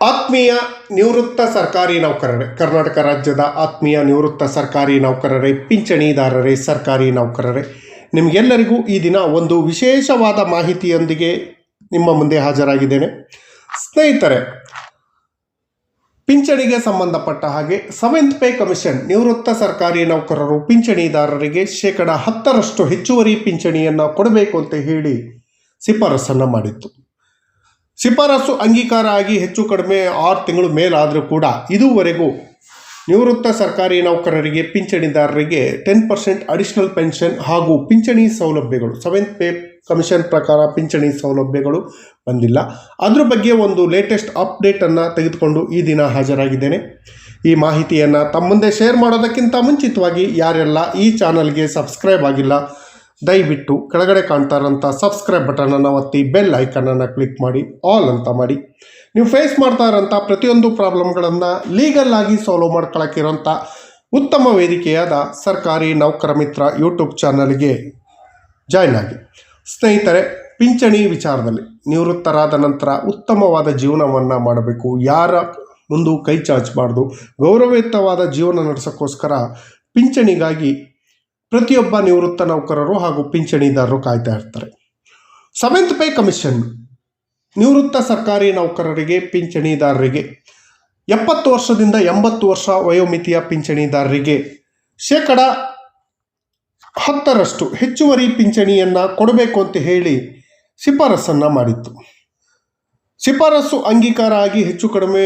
ಆತ್ಮೀಯ ನಿವೃತ್ತ ಸರ್ಕಾರಿ ನೌಕರರೇ, ಕರ್ನಾಟಕ ರಾಜ್ಯದ ಆತ್ಮೀಯ ನಿವೃತ್ತ ಸರ್ಕಾರಿ ನೌಕರರೇ, ಪಿಂಚಣಿದಾರರೇ, ಸರ್ಕಾರಿ ನೌಕರರೇ, ನಿಮಗೆಲ್ಲರಿಗೂ ಈ ದಿನ ಒಂದು ವಿಶೇಷವಾದ ಮಾಹಿತಿಯೊಂದಿಗೆ ನಿಮ್ಮ ಮುಂದೆ ಹಾಜರಾಗಿದ್ದೇನೆ. ಸ್ನೇಹಿತರೆ, ಪಿಂಚಣಿಗೆ ಸಂಬಂಧಪಟ್ಟ ಹಾಗೆ ಸೆವೆಂತ್ ಪೇ ಕಮಿಷನ್ ನಿವೃತ್ತ ಸರ್ಕಾರಿ ನೌಕರರು, ಪಿಂಚಣಿದಾರರಿಗೆ ಶೇಕಡ ಹತ್ತರಷ್ಟು ಹೆಚ್ಚುವರಿ ಪಿಂಚಣಿಯನ್ನು ಕೊಡಬೇಕು ಅಂತ ಹೇಳಿ ಶಿಫಾರಸನ್ನು ಮಾಡಿತ್ತು. ಶಿಫಾರಸು ಅಂಗೀಕಾರ ಆಗಿ ಹೆಚ್ಚು ಕಡಿಮೆ ಆರು ತಿಂಗಳು ಮೇಲಾದರೂ ಕೂಡ ಇದುವರೆಗೂ ನಿವೃತ್ತ ಸರ್ಕಾರಿ ನೌಕರರಿಗೆ, ಪಿಂಚಣಿದಾರರಿಗೆ ಟೆನ್ ಪರ್ಸೆಂಟ್ ಅಡಿಷನಲ್ ಪೆನ್ಷನ್ ಹಾಗೂ ಪಿಂಚಣಿ ಸೌಲಭ್ಯಗಳು, ಸೆವೆಂತ್ ಪೇ ಕಮಿಷನ್ ಪ್ರಕಾರ ಪಿಂಚಣಿ ಸೌಲಭ್ಯಗಳು ಬಂದಿಲ್ಲ. ಅದ್ರ ಬಗ್ಗೆ ಒಂದು ಲೇಟೆಸ್ಟ್ ಅಪ್ಡೇಟನ್ನು ತೆಗೆದುಕೊಂಡು ಈ ದಿನ ಹಾಜರಾಗಿದ್ದೇನೆ. ಈ ಮಾಹಿತಿಯನ್ನು ತಮ್ಮ ಮುಂದೆ ಶೇರ್ ಮಾಡೋದಕ್ಕಿಂತ ಮುಂಚಿತವಾಗಿ ಯಾರೆಲ್ಲ ಈ ಚಾನಲ್ಗೆ ಸಬ್ಸ್ಕ್ರೈಬ್ ಆಗಿಲ್ಲ ದಯವಿಟ್ಟು ಕೆಳಗಡೆ ಕಾಣ್ತಾ ಇರೋಂಥ ಸಬ್ಸ್ಕ್ರೈಬ್ ಬಟನನ್ನು ಒತ್ತಿ ಬೆಲ್ ಐಕನನ್ನು ಕ್ಲಿಕ್ ಮಾಡಿ ಆಲ್ ಅಂತ ಮಾಡಿ. ನೀವು ಫೇಸ್ ಮಾಡ್ತಾ ಇರೋಂಥ ಪ್ರತಿಯೊಂದು ಪ್ರಾಬ್ಲಮ್ಗಳನ್ನು ಲೀಗಲ್ ಆಗಿ ಸಾಲ್ವ್ ಮಾಡ್ಕೊಳಕ್ಕಿರೋಂಥ ಉತ್ತಮ ವೇದಿಕೆಯಾದ ಸರ್ಕಾರಿ ನೌಕರ ಮಿತ್ರ ಯೂಟ್ಯೂಬ್ ಚಾನಲ್ಗೆ ಜಾಯ್ನ್ ಆಗಿ. ಸ್ನೇಹಿತರೆ, ಪಿಂಚಣಿ ವಿಚಾರದಲ್ಲಿ ನಿವೃತ್ತರಾದ ನಂತರ ಉತ್ತಮವಾದ ಜೀವನವನ್ನು ಮಾಡಬೇಕು. ಯಾರ ಮುಂದೂ ಕೈ ಚಾಚಬಾರ್ದು. ಗೌರವಯುತವಾದ ಜೀವನ ನಡೆಸೋಕ್ಕೋಸ್ಕರ ಪಿಂಚಣಿಗಾಗಿ ಪ್ರತಿಯೊಬ್ಬ ನಿವೃತ್ತ ನೌಕರರು ಹಾಗೂ ಪಿಂಚಣಿದಾರರು ಕಾಯ್ತಾ ಇರ್ತಾರೆ. ಸೆವೆಂತ್ ಪೇ ಕಮಿಷನ್ ನಿವೃತ್ತ ಸರ್ಕಾರಿ ನೌಕರರಿಗೆ, ಪಿಂಚಣಿದಾರರಿಗೆ, ಎಪ್ಪತ್ತು ವರ್ಷದಿಂದ ಎಂಬತ್ತು ವರ್ಷ ವಯೋಮಿತಿಯ ಪಿಂಚಣಿದಾರರಿಗೆ ಶೇಕಡ ಹತ್ತರಷ್ಟು ಹೆಚ್ಚುವರಿ ಪಿಂಚಣಿಯನ್ನು ಕೊಡಬೇಕು ಅಂತ ಹೇಳಿ ಶಿಫಾರಸನ್ನು ಮಾಡಿತ್ತು. ಶಿಫಾರಸು ಅಂಗೀಕಾರ ಆಗಿ ಹೆಚ್ಚು ಕಡಿಮೆ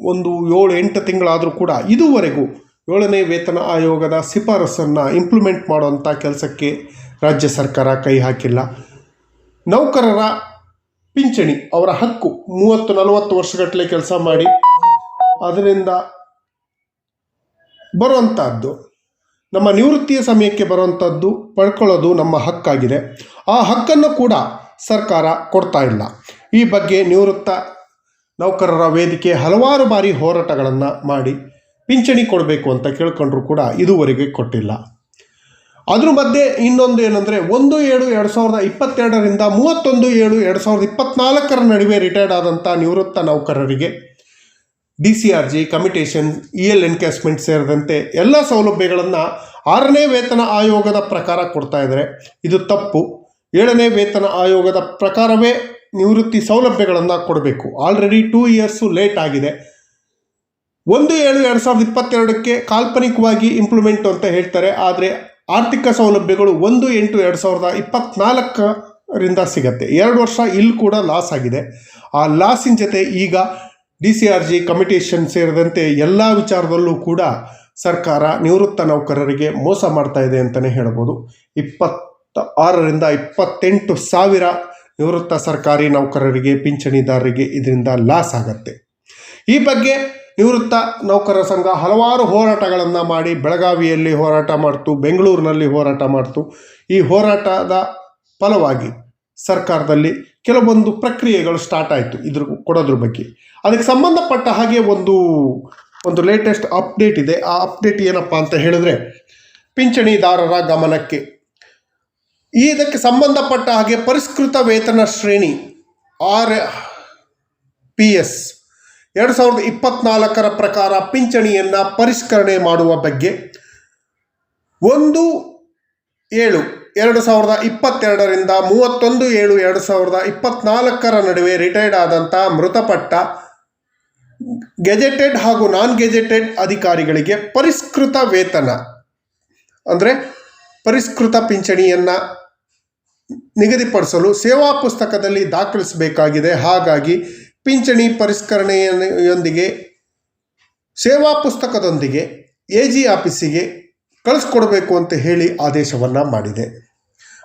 ಒಂದು ಏಳು ಎಂಟು ತಿಂಗಳಾದರೂ ಕೂಡ ಇದುವರೆಗೂ ಏಳನೇ ವೇತನ ಆಯೋಗದ ಶಿಫಾರಸನ್ನು ಇಂಪ್ಲಿಮೆಂಟ್ ಮಾಡುವಂಥ ಕೆಲಸಕ್ಕೆ ರಾಜ್ಯ ಸರ್ಕಾರ ಕೈ ಹಾಕಿಲ್ಲ. ನೌಕರರ ಪಿಂಚಣಿ, ಅವರ ಹಕ್ಕು ಮೂವತ್ತು ನಲವತ್ತು ವರ್ಷಗಟ್ಟಲೆ ಕೆಲಸ ಮಾಡಿ ಅದರಿಂದ ಬರುವಂಥದ್ದು ನಮ್ಮ ನಿವೃತ್ತಿಯ ಸಮಯಕ್ಕೆ ಬರುವಂಥದ್ದು ಪಡ್ಕೊಳ್ಳೋದು ನಮ್ಮ ಹಕ್ಕಾಗಿದೆ. ಆ ಹಕ್ಕನ್ನು ಕೂಡ ಸರ್ಕಾರ ಕೊಡ್ತಾ ಇಲ್ಲ. ಈ ಬಗ್ಗೆ ನಿವೃತ್ತ ನೌಕರರ ವೇದಿಕೆ ಹಲವಾರು ಬಾರಿ ಹೋರಾಟಗಳನ್ನು ಮಾಡಿ ಪಿಂಚಣಿ ಕೊಡಬೇಕು ಅಂತ ಕೇಳ್ಕೊಂಡ್ರು ಕೂಡ ಇದುವರೆಗೆ ಕೊಟ್ಟಿಲ್ಲ. ಅದ್ರ ಮಧ್ಯೆ ಇನ್ನೊಂದು ಏನಂದರೆ ಒಂದು ಏಳು ಎರಡು ಸಾವಿರದ ಇಪ್ಪತ್ತೆರಡರಿಂದ ಮೂವತ್ತೊಂದು ಏಳು ಎರಡು ಸಾವಿರದ ಇಪ್ಪತ್ತ್ನಾಲ್ಕರ ನಡುವೆ ರಿಟೈರ್ಡ್ ಆದಂಥ ನಿವೃತ್ತ ನೌಕರರಿಗೆ D C R G commutation E L encashment ಸೇರಿದಂತೆ ಎಲ್ಲ ಸೌಲಭ್ಯಗಳನ್ನು ಆರನೇ ವೇತನ ಆಯೋಗದ ಪ್ರಕಾರ ಕೊಡ್ತಾ ಇದ್ದಾರೆ. ಇದು ತಪ್ಪು. ಏಳನೇ ವೇತನ ಆಯೋಗದ ಪ್ರಕಾರವೇ ನಿವೃತ್ತಿ ಸೌಲಭ್ಯಗಳನ್ನು ಕೊಡಬೇಕು. ಆಲ್ರೆಡಿ ಟೂ ಇಯರ್ಸು ಲೇಟ್ ಆಗಿದೆ. ಒಂದು ಏಳು ಎರಡು ಸಾವಿರದ ಇಪ್ಪತ್ತೆರಡಕ್ಕೆ ಕಾಲ್ಪನಿಕವಾಗಿ ಇಂಪ್ಲಿಮೆಂಟ್ ಅಂತ ಹೇಳ್ತಾರೆ. ಆದರೆ ಆರ್ಥಿಕ ಸೌಲಭ್ಯಗಳು ಒಂದು ಎಂಟು ಎರಡು ಸಾವಿರದ ಇಪ್ಪತ್ತ್ನಾಲ್ಕರಿಂದ ಸಿಗತ್ತೆ. ಎರಡು ವರ್ಷ ಇಲ್ಲಿ ಕೂಡ ಲಾಸ್ ಆಗಿದೆ. ಆ ಲಾಸಿನ ಜೊತೆ ಈಗ D C R G commutation ಸೇರಿದಂತೆ ಎಲ್ಲ ವಿಚಾರದಲ್ಲೂ ಕೂಡ ಸರ್ಕಾರ ನಿವೃತ್ತ ನೌಕರರಿಗೆ ಮೋಸ ಮಾಡ್ತಾ ಇದೆ ಅಂತಲೇ ಹೇಳ್ಬೋದು. ಇಪ್ಪತ್ತ ಆರರಿಂದ ಇಪ್ಪತ್ತೆಂಟು ಸಾವಿರ ನಿವೃತ್ತ ಸರ್ಕಾರಿ ನೌಕರರಿಗೆ, ಪಿಂಚಣಿದಾರರಿಗೆ ಇದರಿಂದ ಲಾಸ್ ಆಗತ್ತೆ. ಈ ಬಗ್ಗೆ ನಿವೃತ್ತ ನೌಕರರ ಸಂಘ ಹಲವಾರು ಹೋರಾಟಗಳನ್ನು ಮಾಡಿ ಬೆಳಗಾವಿಯಲ್ಲಿ ಹೋರಾಟ ಮಾಡ್ತು, ಬೆಂಗಳೂರಿನಲ್ಲಿ ಹೋರಾಟ ಮಾಡ್ತು. ಈ ಹೋರಾಟದ ಫಲವಾಗಿ ಸರ್ಕಾರದಲ್ಲಿ ಕೆಲವೊಂದು ಪ್ರಕ್ರಿಯೆಗಳು ಸ್ಟಾರ್ಟ್ ಆಯಿತು ಇದ್ರ ಕೊಡೋದ್ರ ಬಗ್ಗೆ. ಅದಕ್ಕೆ ಸಂಬಂಧಪಟ್ಟ ಹಾಗೆ ಒಂದು ಒಂದು ಲೇಟೆಸ್ಟ್ ಅಪ್ಡೇಟ್ ಇದೆ. ಆ ಅಪ್ಡೇಟ್ ಏನಪ್ಪ ಅಂತ ಹೇಳಿದ್ರೆ, ಪಿಂಚಣಿದಾರರ ಗಮನಕ್ಕೆ. ಇದಕ್ಕೆ ಸಂಬಂಧಪಟ್ಟ ಹಾಗೆ ಪರಿಷ್ಕೃತ ವೇತನ ಶ್ರೇಣಿ ಆರ್ ಪಿ ಎಸ್ ಎರಡು ಸಾವಿರದ ಇಪ್ಪತ್ನಾಲ್ಕರ ಪ್ರಕಾರ ಪಿಂಚಣಿಯನ್ನು ಪರಿಷ್ಕರಣೆ ಮಾಡುವ ಬಗ್ಗೆ ಒಂದು ಏಳು, ಎರಡು ಸಾವಿರದ ಇಪ್ಪತ್ತೆರಡರಿಂದ ಮೂವತ್ತೊಂದು ಏಳು, ಎರಡು ಸಾವಿರದ ಇಪ್ಪತ್ನಾಲ್ಕರ ನಡುವೆ ರಿಟೈರ್ಡ್ ಆದಂಥ ಮೃತಪಟ್ಟ ಗೆಜೆಟೆಡ್ ಹಾಗೂ ನಾನ್ ಗೆಜೆಟೆಡ್ ಅಧಿಕಾರಿಗಳಿಗೆ ಪರಿಷ್ಕೃತ ವೇತನ, ಅಂದರೆ ಪರಿಷ್ಕೃತ ಪಿಂಚಣಿಯನ್ನು ನಿಗದಿಪಡಿಸಲು ಸೇವಾ ಪುಸ್ತಕದಲ್ಲಿ ದಾಖಲಿಸಬೇಕಾಗಿದೆ. ಹಾಗಾಗಿ ಪಿಂಚಣಿ ಪರಿಷ್ಕರಣೆಯೊಂದಿಗೆ, ಸೇವಾ ಪುಸ್ತಕದೊಂದಿಗೆ ಎ ಜಿ ಆಫೀಸಿಗೆ ಕಳಿಸ್ಕೊಡ್ಬೇಕು ಅಂತ ಹೇಳಿ ಆದೇಶವನ್ನು ಮಾಡಿದೆ.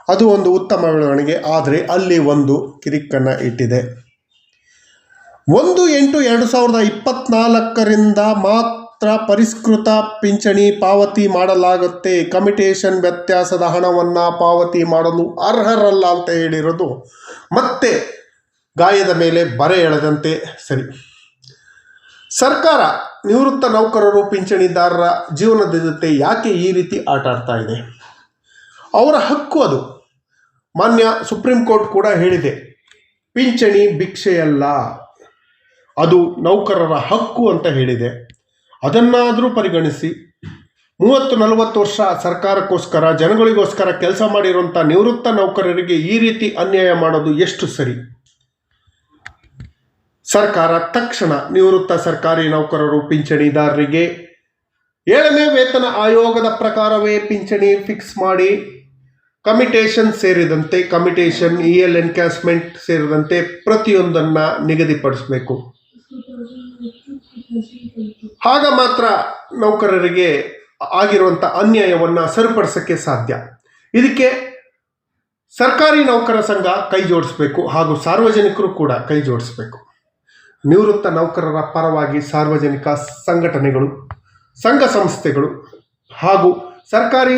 ಅದು ಒಂದು ಉತ್ತಮ ಬೆಳವಣಿಗೆ, ಆದರೆ ಅಲ್ಲಿ ಒಂದು ಕಿರಿಕನ್ನು ಇಟ್ಟಿದೆ. ಒಂದು ಎಂಟು ಎರಡು ಸಾವಿರದ ಇಪ್ಪತ್ನಾಲ್ಕರಿಂದ ಮಾತ್ರ ಪರಿಷ್ಕೃತ ಪಿಂಚಣಿ ಪಾವತಿ ಮಾಡಲಾಗುತ್ತೆ. ಕಮಿಟೇಷನ್ ವ್ಯತ್ಯಾಸದ ಹಣವನ್ನು ಪಾವತಿ ಮಾಡಲು ಅರ್ಹರಲ್ಲ ಅಂತ ಹೇಳಿರೋದು ಮತ್ತೆ ಗಾಯದ ಮೇಲೆ ಬರೆ ಎಳೆದಂತೆ ಸರಿ. ಸರ್ಕಾರ ನಿವೃತ್ತ ನೌಕರರು, ಪಿಂಚಣಿದಾರರ ಜೀವನದ ಜೊತೆ ಯಾಕೆ ಈ ರೀತಿ ಆಟ ಆಡ್ತಾ ಇದೆ? ಅವರ ಹಕ್ಕು ಅದು. ಮಾನ್ಯ ಸುಪ್ರೀಂ ಕೋರ್ಟ್ ಕೂಡ ಹೇಳಿದೆ, ಪಿಂಚಣಿ ಭಿಕ್ಷೆಯಲ್ಲ. ಅದು ನೌಕರರ ಹಕ್ಕು ಅಂತ ಹೇಳಿದೆ. ಅದನ್ನಾದರೂ ಪರಿಗಣಿಸಿ. ಮೂವತ್ತು ನಲವತ್ತು ವರ್ಷ ಸರ್ಕಾರಕ್ಕೋಸ್ಕರ, ಜನಗಳಿಗೋಸ್ಕರ ಕೆಲಸ ಮಾಡಿರುವಂಥ ನಿವೃತ್ತ ನೌಕರರಿಗೆ ಈ ರೀತಿ ಅನ್ಯಾಯ ಮಾಡೋದು ಎಷ್ಟು ಸರಿ? ಸರ್ಕಾರ ತಕ್ಷಣ ನಿವೃತ್ತ ಸರ್ಕಾರಿ ನೌಕರರು ಪಿಂಚಣಿದಾರರಿಗೆ ಏಳನೇ ವೇತನ ಆಯೋಗದ ಪ್ರಕಾರವೇ ಪಿಂಚಣಿ ಫಿಕ್ಸ್ ಮಾಡಿ ಕಮಿಟೇಷನ್ ಸೇರಿದಂತೆ, ಕಮಿಟೇಷನ್, ಇ ಎಲ್ ಎನ್ಕ್ಯಾಸ್ಮೆಂಟ್ ಸೇರಿದಂತೆ ಪ್ರತಿಯೊಂದನ್ನು ನಿಗದಿಪಡಿಸಬೇಕು. ಆಗ ಮಾತ್ರ ನೌಕರರಿಗೆ ಆಗಿರುವಂಥ ಅನ್ಯಾಯವನ್ನು ಸರಿಪಡಿಸೋಕ್ಕೆ ಸಾಧ್ಯ. ಇದಕ್ಕೆ ಸರ್ಕಾರಿ ನೌಕರ ಸಂಘ ಕೈ ಜೋಡಿಸಬೇಕು ಹಾಗೂ ಸಾರ್ವಜನಿಕರು ಕೂಡ ಕೈ ಜೋಡಿಸಬೇಕು. ನಿವೃತ್ತ ನೌಕರರ ಪರವಾಗಿ ಸಾರ್ವಜನಿಕ ಸಂಘಟನೆಗಳು, ಸಂಘ ಸಂಸ್ಥೆಗಳು ಹಾಗೂ ಸರ್ಕಾರಿ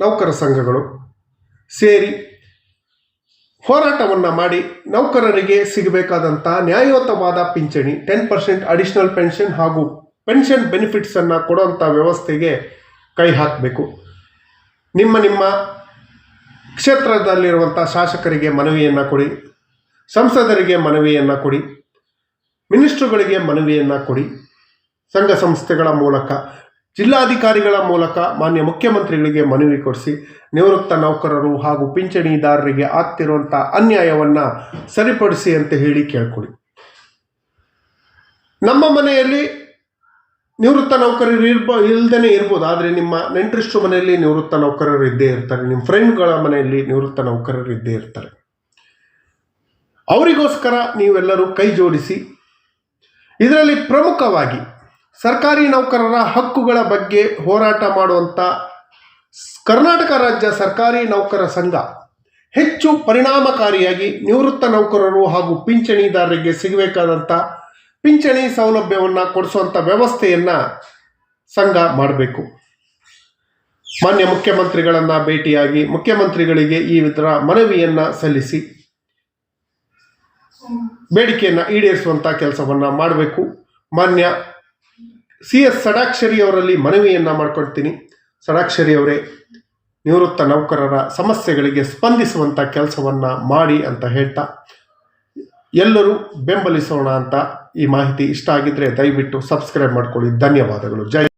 ನೌಕರ ಸಂಘಗಳು ಸೇರಿ ಹೋರಾಟವನ್ನು ಮಾಡಿ ನೌಕರರಿಗೆ ಸಿಗಬೇಕಾದಂಥ ನ್ಯಾಯಯುತವಾದ ಪಿಂಚಣಿ ಟೆನ್ ಪರ್ಸೆಂಟ್ ಅಡಿಷನಲ್ ಪೆನ್ಷನ್ ಹಾಗೂ ಪೆನ್ಷನ್ ಬೆನಿಫಿಟ್ಸನ್ನು ಕೊಡುವಂಥ ವ್ಯವಸ್ಥೆಗೆ ಕೈ ಹಾಕಬೇಕು. ನಿಮ್ಮ ನಿಮ್ಮ ಕ್ಷೇತ್ರದಲ್ಲಿರುವಂಥ ಶಾಸಕರಿಗೆ ಮನವಿಯನ್ನು ಕೊಡಿ, ಸಂಸದರಿಗೆ ಮನವಿಯನ್ನು ಕೊಡಿ. ಮಿನಿಸ್ಟ್ರುಗಳಿಗೆ ಮನವಿಯನ್ನು ಕೊಡಿ. ಸಂಘ ಸಂಸ್ಥೆಗಳ ಮೂಲಕ, ಜಿಲ್ಲಾಧಿಕಾರಿಗಳ ಮೂಲಕ ಮಾನ್ಯ ಮುಖ್ಯಮಂತ್ರಿಗಳಿಗೆ ಮನವಿ ಕೊಡಿಸಿ, ನಿವೃತ್ತ ನೌಕರರು ಹಾಗೂ ಪಿಂಚಣಿದಾರರಿಗೆ ಆಗ್ತಿರುವಂಥ ಅನ್ಯಾಯವನ್ನು ಸರಿಪಡಿಸಿ ಅಂತ ಹೇಳಿ ಕೇಳ್ಕೊಡಿ. ನಮ್ಮ ಮನೆಯಲ್ಲಿ ನಿವೃತ್ತ ನೌಕರರು ಇರ್ಬ ಇಲ್ದೇ ಇರ್ಬೋದು. ಆದರೆ ನಿಮ್ಮ ನೆಂಟರಿಷ್ಟು ಮನೆಯಲ್ಲಿ ನಿವೃತ್ತ ನೌಕರರು ಇದ್ದೇ ಇರ್ತಾರೆ. ನಿಮ್ಮ ಫ್ರೆಂಡ್ಗಳ ಮನೆಯಲ್ಲಿ ನಿವೃತ್ತ ನೌಕರರು ಇದ್ದೇ ಇರ್ತಾರೆ. ಅವರಿಗೋಸ್ಕರ ನೀವೆಲ್ಲರೂ ಕೈ ಜೋಡಿಸಿ ಇದರಲ್ಲಿ ಪ್ರಮುಖವಾಗಿ ಸರ್ಕಾರಿ ನೌಕರರ ಹಕ್ಕುಗಳ ಬಗ್ಗೆ ಹೋರಾಟ ಮಾಡುವಂಥ ಕರ್ನಾಟಕ ರಾಜ್ಯ ಸರ್ಕಾರಿ ನೌಕರ ಸಂಘ ಹೆಚ್ಚು ಪರಿಣಾಮಕಾರಿಯಾಗಿ ನಿವೃತ್ತ ನೌಕರರು ಹಾಗೂ ಪಿಂಚಣಿದಾರರಿಗೆ ಸಿಗಬೇಕಾದಂಥ ಪಿಂಚಣಿ ಸೌಲಭ್ಯವನ್ನು ಕೊಡಿಸುವಂಥ ವ್ಯವಸ್ಥೆಯನ್ನು ಸಂಘ ಮಾಡಬೇಕು. ಮಾನ್ಯ ಮುಖ್ಯಮಂತ್ರಿಗಳನ್ನು ಭೇಟಿಯಾಗಿ ಮುಖ್ಯಮಂತ್ರಿಗಳಿಗೆ ಈ ಇದರ ಮನವಿಯನ್ನು ಸಲ್ಲಿಸಿ. ಬೇಡಿಕೆಯನ್ನು ಈಡೇರಿಸುವಂಥ ಕೆಲಸವನ್ನು ಮಾಡಬೇಕು. ಮಾನ್ಯ ಸಿ ಎಸ್ ಸಡಾಕ್ಷರಿ ಅವರಲ್ಲಿ ಮನವಿಯನ್ನು ಮಾಡ್ಕೊಳ್ತೀನಿ ಸಡಾಕ್ಷರಿ ಅವರೇ, ನಿವೃತ್ತ ನೌಕರರ ಸಮಸ್ಯೆಗಳಿಗೆ ಸ್ಪಂದಿಸುವಂಥ ಕೆಲಸವನ್ನು ಮಾಡಿ ಅಂತ ಹೇಳ್ತಾ, ಎಲ್ಲರೂ ಬೆಂಬಲಿಸೋಣ ಅಂತ ಈ ಮಾಹಿತಿ ಇಷ್ಟ ಆಗಿದ್ದರೆ ದಯವಿಟ್ಟು ಸಬ್ಸ್ಕ್ರೈಬ್ ಮಾಡ್ಕೊಳ್ಳಿ. ಧನ್ಯವಾದಗಳು. ಜೈ